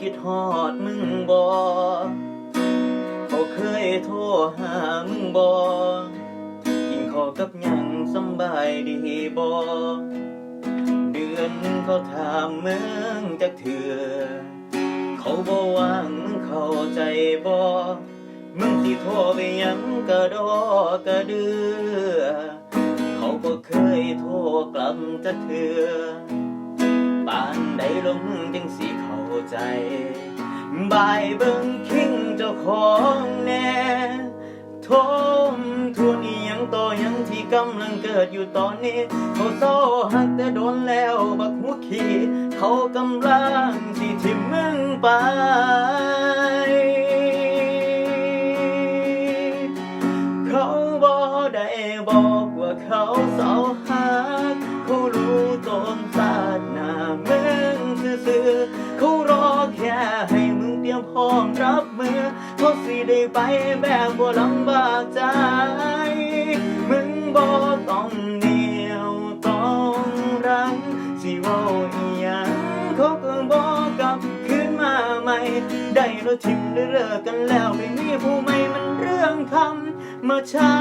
คิดฮอดมึงบ่เขาเคยโทรหามึงบ่กินข้าวกับยังสบายดีบ่เดือนเขาถามมึงจักเถื่อเขาบอว่างมึงเข้าใจบ่มึงสิโทรไปยังกระดอกระเดือเขาก็เคยโทรกลับจะเถื่อปานใดลงมึงจังสิเข้า ใจบายเบิ่งคิงเจ้าของแน่ทมทวนอียังต่อยังที่กำลังเกิดอยู่ตอนนี้ เขาเศร้าหักแต่โดนแล้วบักหัวขี้เขากำลังสิทิมมึงไปเขาบอกได้บอกว่าเขาเศร้า เตรียมพร้อมรับมือเขาสิได้ไปแบบบ่ลำบากใจ มึงบ่ต้องเหนียวต้องรังสิเว่าอีหยังเขาก็บอกกลับคืนมาใหม่ ได้แล้วทิมได้เลิกกันแล้วไม่มีผู้ใหม่มันเรื่องธรรมาช้า